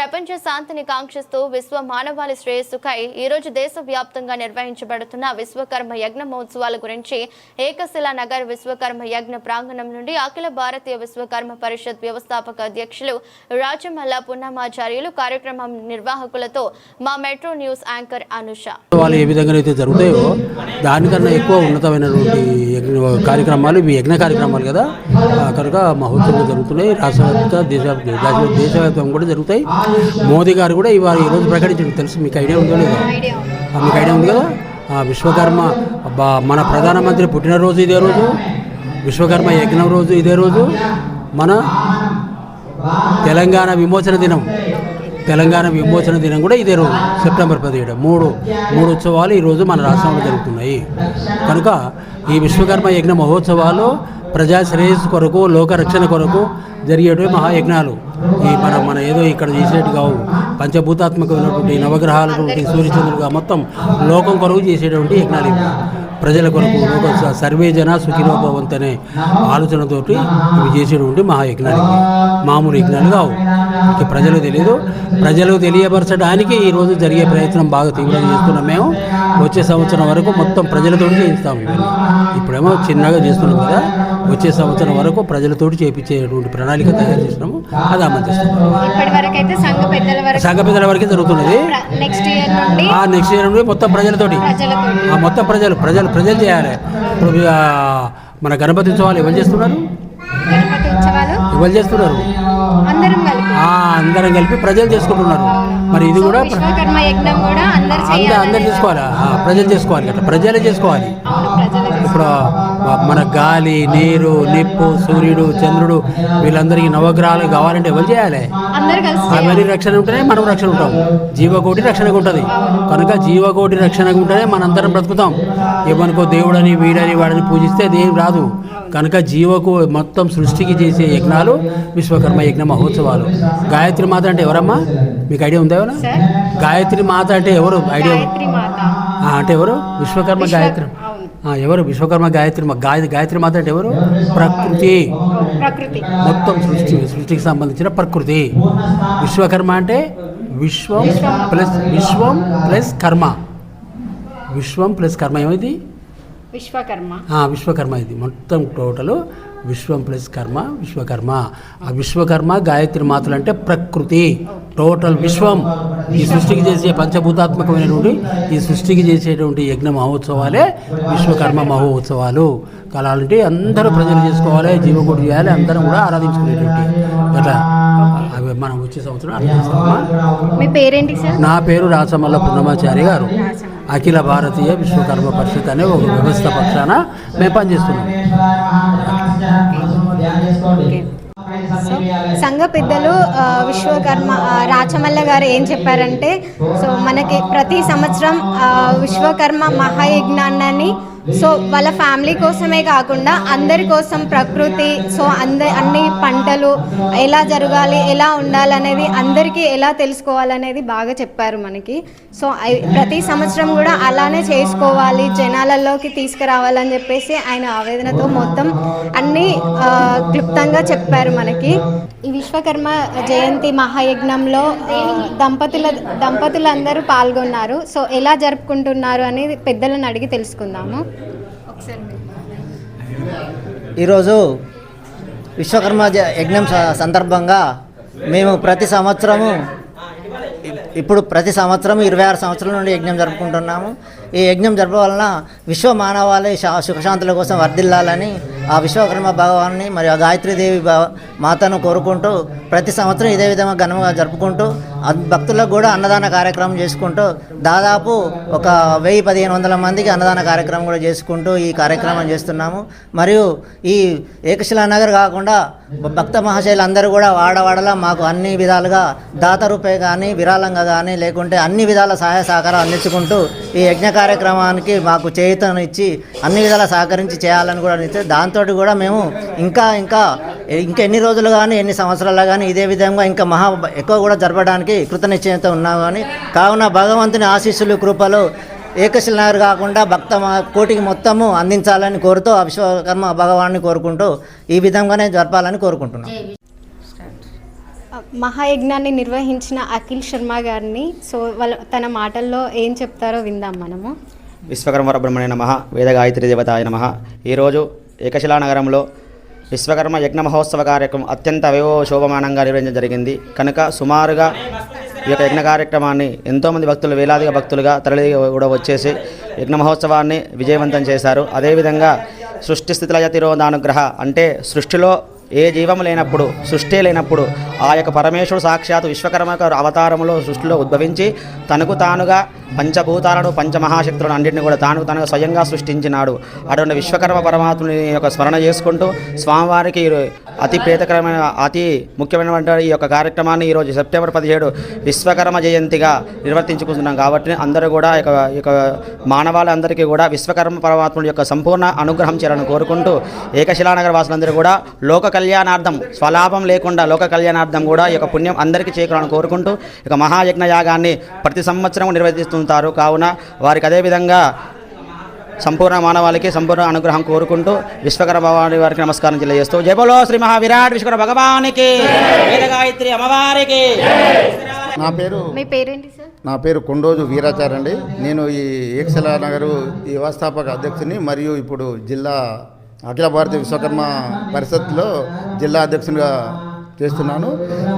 ప్రపంచ శాంతిని కాంక్షిస్తూ విశ్వ మానవాళి శ్రేయస్సుకై ఈ రోజు దేశవ్యాప్తంగా నిర్వహించబడుతున్న విశ్వకర్మ యజ్ఞ మహోత్సవాల గురించి ఏకశిలా నగర్ విశ్వకర్మ యజ్ఞ ప్రాంగణం నుండి అఖిల భారతీయ విశ్వకర్మ పరిషత్ వ్యవస్థాపక అధ్యక్షులు రాజమల్ల పున్నమాచార్యులు కార్యక్రమం నిర్వాహకులతో మా మెట్రో న్యూస్ యాంకర్ అనుష. వాళ్ళు ఏ విధంగా అయితే జరుగుతాయో దానికన్నా ఎక్కువ ఉన్నతమైనటువంటి కార్యక్రమాలు ఇవి యజ్ఞ కార్యక్రమాలు కదా. కనుక మహోత్సవాలు జరుగుతున్నాయి. రాష్ట్ర దేశ దేశవ్యాప్తంగా కూడా జరుగుతాయి. మోదీ గారు కూడా ఇవాళ ఈరోజు ప్రకటించారు. తెలుసు మీకు ఐడియా ఉందో లేదా? మీకు ఐడియా ఉంది కదా? ఆ, విశ్వకర్మ మన ప్రధానమంత్రి పుట్టినరోజు ఇదే రోజు విశ్వకర్మ యజ్ఞం రోజు ఇదే రోజు మన తెలంగాణ విమోచన దినం తెలంగాణ విమోచన దినం కూడా ఇదే రోజు సెప్టెంబర్ పదిహేడు. మూడు మూడు ఉత్సవాలు ఈరోజు మన రాష్ట్రంలో జరుగుతున్నాయి. కనుక ఈ విశ్వకర్మ యజ్ఞ మహోత్సవాలు ప్రజా శ్రేయస్సు కొరకు లోక రక్షణ కొరకు జరిగేటివి మహాయజ్ఞాలు. ఈ మన మన ఏదో ఇక్కడ చేసేటి కావు. పంచభూతాత్మకమైనటువంటి నవగ్రహాలటువంటి సూర్యచంద్రుడుగా మొత్తం లోకం కొరకు చేసేటువంటి యజ్ఞాలు ప్రజల కొరకు లోక స- సర్వే జన సుఖినోభవంత్ అనే ఆలోచనతోటి ఇవి చేసేటువంటి మహాయజ్ఞాలు ఇవి. మామూలు యజ్ఞాలు కావు. ఇక ప్రజలకు తెలియదు ప్రజలకు తెలియపరచడానికి ఈరోజు జరిగే ప్రయత్నం బాగా తీవ్రంగా చేస్తున్నాం మేము. వచ్చే సంవత్సరం వరకు మొత్తం ప్రజలతోటి చేయిస్తాం ఇవన్నీ. ఇప్పుడేమో చిన్నగా చేస్తున్నాం కదా. వచ్చే సంవత్సరం వరకు ప్రజలతోటి చేపించేటువంటి ప్రణాళిక తయారు చేసినాము అది అమలు చేస్తాం ఇప్పటి వరకు అయితే సంఘ పెద్దల వరకు జరుగుతున్నది. నెక్స్ట్ ఇయర్ నుండి ఆ నెక్స్ట్ ఇయర్ నుండి మొత్తం ప్రజలతోటి. ప్రజలతో ఆ మొత్తం ప్రజలు ప్రజలు ప్రజలు చేయాలి ఇప్పుడు మన గణపతి ఉత్సవాలు ఎవరు చేస్తున్నారు? ఎవరు చేస్తున్నారు? అందరం కలిపి. ప్రజలు చేసుకుంటున్నారు. మరి ఇది కూడా అందరు చేసుకోవాలి? ప్రజలు చేసుకోవాలి అట్లా. ప్రజలే చేసుకోవాలి. ఇప్పుడు మన గాలి నీరు నిప్పు సూర్యుడు చంద్రుడు వీళ్ళందరికీ నవగ్రహాలు కావాలంటే ఎవరు చేయాలి? అందరు రక్షణ ఉంటేనే మనం రక్షణ ఉంటాం. జీవకోటి రక్షణగా ఉంటుంది. కనుక జీవకోటి రక్షణగా ఉంటేనే మనందరం బ్రతుకుతాం. ఏమనుకో దేవుడని వీడని వాడని పూజిస్తే దేం రాదు. కనుక జీవకు మొత్తం సృష్టికి చేసే యజ్ఞాలు విశ్వకర్మ యజ్ఞ మహోత్సవాలు. గాయత్రి మాత అంటే ఎవరమ్మా? మీకు ఐడియా ఉందా గాయత్రి మాత అంటే ఎవరు? ఐడియా అంటే ఎవరు? విశ్వకర్మ గాయత్రి. ఎవరు? విశ్వకర్మ గాయత్రి మా- గాయ గాయత్రి మాత అంటే ఎవరు? ప్రకృతి. ప్రకృతి. మొత్తం సృష్టి సృష్టికి సంబంధించిన ప్రకృతి. విశ్వకర్మ అంటే విశ్వం ప్లస్ విశ్వం ప్లస్ కర్మ. విశ్వం ప్లస్ కర్మ ఏమైంది? విశ్వకర్మ. విశ్వకర్మ ఇది. మొత్తం టోటల్ విశ్వం ప్లస్ కర్మ విశ్వకర్మ. ఆ విశ్వకర్మ గాయత్రి మాతలు అంటే ప్రకృతి. టోటల్ విశ్వం. ఈ సృష్టికి చేసే పంచభూతాత్మకమైనటువంటి ఈ సృష్టికి చేసేటువంటి యజ్ఞ మహోత్సవాలే విశ్వకర్మ మహోత్సవాలు. కళాలంటే అందరూ ప్రజలు చేసుకోవాలి జీవకోటి చేయాలి అందరం కూడా ఆరాధించుకునేటువంటి అట్లా అవి మనం వచ్చే సంవత్సరం ఆరాధిస్తామా నా పేరు రాసమల్ల పున్నమాచారి గారు. అఖిల భారతీయ విశ్వకర్మ పరిషత్ అనే ఒక వ్యవస్థ పక్షాన మేము పనిచేస్తున్నాం. సంఘ పెద్దలు విశ్వకర్మ రాచమల్ల గారు ఏం చెప్పారంటే సో మనకి ప్రతి సంవత్సరం విశ్వకర్మ మహాయజ్ఞానాన్ని సో వాళ్ళ ఫ్యామిలీ కోసమే కాకుండా అందరి కోసం ప్రకృతి సో అంద అన్ని పంటలు ఎలా జరగాలి ఎలా ఉండాలనేది అందరికీ ఎలా తెలుసుకోవాలనేది బాగా చెప్పారు మనకి. సో ప్రతి సంవత్సరం కూడా అలానే చేసుకోవాలి జనాలలోకి తీసుకురావాలని చెప్పేసి ఆయన ఆవేదనతో మొత్తం అన్ని క్లుప్తంగా చెప్పారు మనకి. ఈ విశ్వకర్మ జయంతి మహాయజ్ఞంలో దంపతుల దంపతులందరూ పాల్గొన్నారు. సో ఎలా జరుపుకుంటున్నారు అనేది పెద్దలను అడిగి తెలుసుకుందాము. ఈరోజు విశ్వకర్మ యజ్ఞం సందర్భంగా మేము ప్రతి సంవత్సరము ఇప్పుడు ప్రతి సంవత్సరం ఇరవై ఆరు సంవత్సరాల నుండి యజ్ఞం జరుపుకుంటున్నాము. ఈ యజ్ఞం జరపడం వలన విశ్వ మానవాళి శా- సుఖశాంతుల కోసం వర్ధిల్లాలని ఆ విశ్వకర్మ భగవాన్ని మరియు ఆ గాయత్రీదేవి భవ మాతను కోరుకుంటూ ప్రతి సంవత్సరం ఇదే విధంగా ఘనంగా జరుపుకుంటూ భక్తులకు కూడా అన్నదాన కార్యక్రమం చేసుకుంటూ దాదాపు ఒక వెయ్యి పదిహేను వందల మందికి అన్నదాన కార్యక్రమం కూడా చేసుకుంటూ ఈ కార్యక్రమం చేస్తున్నాము. మరియు ఈ ఏకశిలా నగర్ కాకుండా భక్త మహాశైలు అందరూ కూడా వాడవాడలా మాకు అన్ని విధాలుగా దాత రూపే కానీ విరాళంగా కానీ లేకుంటే అన్ని విధాల సహాయ సహకారం అందించుకుంటూ ఈ యజ్ఞ కార్యక్రమానికి మాకు చేయుతను ఇచ్చి అన్ని విధాల సహకరించి చేయాలని కూడా అనిస్తే దాంతో కూడా మేము ఇంకా ఇంకా ఇంకా ఎన్ని రోజులు కానీ ఎన్ని సంవత్సరాలు కానీ ఇదే విధంగా ఇంకా మహా ఎక్కువ కూడా జరపడానికి కృతనిశ్చయంతో ఉన్నాము కానీ కావున భగవంతుని ఆశీస్సులు కృపలు ఏకశిలనగర్ కాకుండా భక్త కోటికి మొత్తము అందించాలని కోరుతూ అవిశ్వకర్మ విశ్వకర్మ భగవాన్ని కోరుకుంటూ ఈ విధంగానే జరపాలని కోరుకుంటున్నాం. మహాయజ్ఞాన్ని నిర్వహించిన అఖిల్ శర్మ గారిని. సో వాళ్ళ తన మాటల్లో ఏం చెప్తారో విందాం మనము. విశ్వకర్మ బ్రహ్మణే నమ వేద గాయత్రి దేవతాయ నమ. ఈరోజు ఏకశిలా నగరంలో విశ్వకర్మ యజ్ఞ మహోత్సవ కార్యక్రమం అత్యంత వైభవ శోభమానంగా నిర్వహించడం జరిగింది. కనుక సుమారుగా ఈ యొక్క యజ్ఞ కార్యక్రమాన్ని ఎంతోమంది భక్తులు వేలాదిగా భక్తులుగా తరలి కూడా వచ్చేసి యజ్ఞ మహోత్సవాన్ని విజయవంతం చేశారు. అదేవిధంగా సృష్టి స్థితిలయ తిరోధానుగ్రహ అంటే సృష్టిలో ఏ జీవము లేనప్పుడు సృష్టి లేనప్పుడు ఆ యొక్క పరమేశ్వరుడు సాక్షాత్ విశ్వకర్మ అవతారములో అవతారంలో సృష్టిలో ఉద్భవించి తనకు తానుగా పంచభూతాలను పంచమహాశక్తులను అన్నింటిని కూడా తాను తనకు స్వయంగా సృష్టించినాడు. అటువంటి విశ్వకర్మ పరమాత్ముని యొక్క స్మరణ చేసుకుంటూ స్వామివారికి అతి ప్రేతకరమైన అతి ముఖ్యమైనటువంటి ఈ యొక్క కార్యక్రమాన్ని ఈరోజు సెప్టెంబర్ పదిహేడు విశ్వకర్మ జయంతిగా నిర్వర్తించుకుంటున్నాం కాబట్టి అందరూ కూడా ఇక ఇక ఈ మానవాళందరికీ కూడా విశ్వకర్మ పరమాత్ముడి యొక్క సంపూర్ణ అనుగ్రహం చేయాలని కోరుకుంటూ ఏకశిలానగర వాసులందరూ కూడా లోక కళ్యాణార్థం స్వలాభం లేకుండా లోక కళ్యాణార్థం కూడా ఈ యొక్క పుణ్యం అందరికీ చేకూరాలని కోరుకుంటూ యొక్క మహాయజ్ఞ యాగాన్ని ప్రతి సంవత్సరం నిర్వహిస్తుంటారు. కావున వారికి అదేవిధంగా సంపూర్ణ మానవాళికి సంపూర్ణ అనుగ్రహం కోరుకుంటూ విశ్వకర్మ భగవాని వారికి నమస్కారం తెలియజేస్తూ జయ బోలో శ్రీ మహావిరాట్ విశ్వకర్మ భగవానికి గాయత్రి అమ్మవారికి. నా పేరు మీ పేరేంటి సార్? నా పేరు కొండోజు వీరాచార్య అండి. నేను ఈ ఏకశిలా నగరు ఈ వ్యవస్థాపక అధ్యక్షుని మరియు ఇప్పుడు జిల్లా అఖిల భారతీయ విశ్వకర్మ పరిషత్లో జిల్లా అధ్యక్షునిగా చేస్తున్నాను.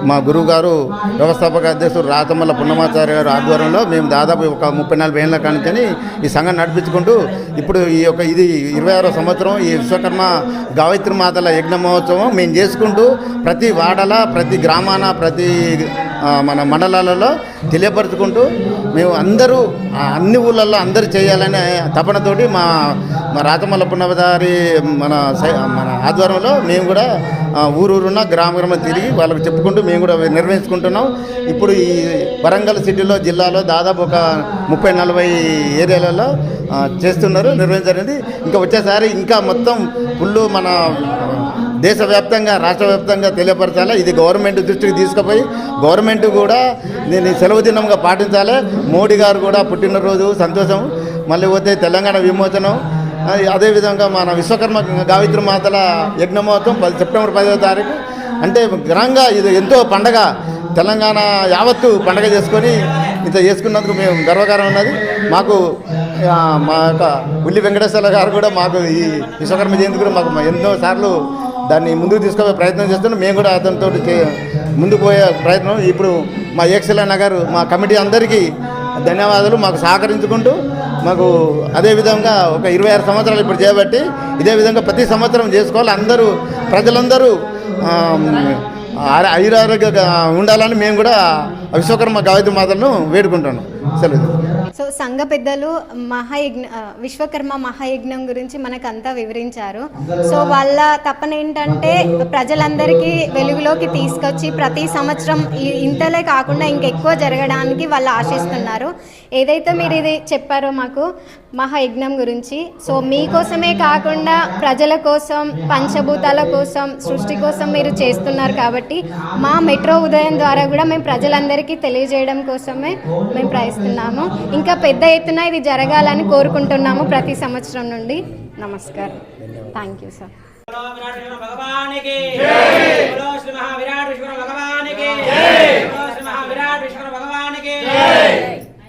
మా గురువు గారు వ్యవస్థాపక అధ్యక్షుడు రాతమల్ల పున్నమాచార్య గారు ఆధ్వర్యంలో మేము దాదాపు ఒక ముప్పై నలభై ఏళ్ళ కానించని ఈ సంఘం నడిపించుకుంటూ ఇప్పుడు ఈ యొక్క ఇది ఇరవై ఆరో సంవత్సరం ఈ విశ్వకర్మ గాయత్రి మాతల యజ్ఞ మహోత్సవం మేము చేసుకుంటూ ప్రతి వాడల ప్రతి గ్రామాన ప్రతి మన మండలాలలో తెలియపరుచుకుంటూ మేము అందరూ అన్ని ఊళ్ళల్లో అందరూ చేయాలనే తపనతోటి మా మా రాతమల్ల పున్నవదారి మన సై- మన ఆధ్వర్యంలో మేము కూడా ఊరూరున్న గ్రామ గ్రామం తిరిగి వాళ్ళకి చెప్పుకుంటూ మేము కూడా నిర్వహించుకుంటున్నాం. ఇప్పుడు ఈ వరంగల్ సిటీలో జిల్లాలో దాదాపు ఒక ముప్పై నలభై ఏరియాలలో చేస్తున్నారు నిర్వహించారండి ఇంకా వచ్చేసారి ఇంకా మొత్తం ఫుల్ మన దేశవ్యాప్తంగా రాష్ట్ర వ్యాప్తంగా తెలియపరచాలి. ఇది గవర్నమెంట్ దృష్టికి తీసుకుపోయి గవర్నమెంట్ కూడా దీన్ని సెలవు దినంగా పాటించాలి. మోడీ గారు కూడా పుట్టినరోజు సంతోషం. మళ్ళీ పోతే తెలంగాణ విమోచనం. అదేవిధంగా మన విశ్వకర్మ గావిత్రి మాతల యజ్ఞమోత్సవం పది సెప్టెంబర్ పదవ తారీఖు. అంటే ఘనంగా ఇది ఎంతో పండగ. తెలంగాణ యావత్తు పండగ చేసుకొని ఇంత చేసుకున్నందుకు మేము గర్వకారం ఉన్నది. మాకు మా యొక్క ఉల్లి వెంకటేశ్వర గారు కూడా మాకు ఈ విశ్వకర్మ జయంతి కూడా మాకు ఎన్నో సార్లు దాన్ని ముందుకు తీసుకుపోయే ప్రయత్నం చేస్తున్నాం మేము కూడా అతనితో ముందుకు పోయే ప్రయత్నం. ఇప్పుడు మా ఏక్సెల నగర్ మా కమిటీ అందరికీ ధన్యవాదాలు. మాకు సహకరించుకుంటూ మాకు అదేవిధంగా ఒక ఇరవై ఆరు సంవత్సరాలు ఇప్పుడు చేయబట్టి ఇదే విధంగా ప్రతి సంవత్సరం చేసుకోవాలి. అందరూ ప్రజలందరూ ఐరారోగ్యంగా ఉండాలని మేము కూడా విశ్వకర్మ గాయత్రి మాతలను వేడుకుంటాను సెలవు. సో సంఘ పెద్దలు మహాయజ్ఞ విశ్వకర్మ మహాయజ్ఞం గురించి మనకంతా వివరించారు. సో వాళ్ళ తపన ఏంటంటే ప్రజలందరికీ వెలుగులోకి తీసుకొచ్చి ప్రతి సంవత్సరం ఇంతలే కాకుండా ఇంకెక్కువ జరగడానికి వాళ్ళు ఆశిస్తున్నారు. ఏదైతే మీరు ఇది చెప్పారో మాకు మహాయజ్ఞం గురించి. సో మీకోసమే కాకుండా ప్రజల కోసం పంచభూతాల కోసం సృష్టి కోసం మీరు చేస్తున్నారు కాబట్టి మా మెట్రో ఉదయం ద్వారా కూడా మేము ప్రజలందరికీ తెలియజేయడం కోసమే మేము ప్రయత్నిస్తున్నాము. ఇంకా పెద్ద ఎత్తున ఇది జరగాలని కోరుకుంటున్నాము ప్రతి సంవత్సరం నుండి. నమస్కారం. థ్యాంక్ యూ సార్ భగవానికి శ్రీ మహావిరాట్ విశ్వకర్మ భగవానికి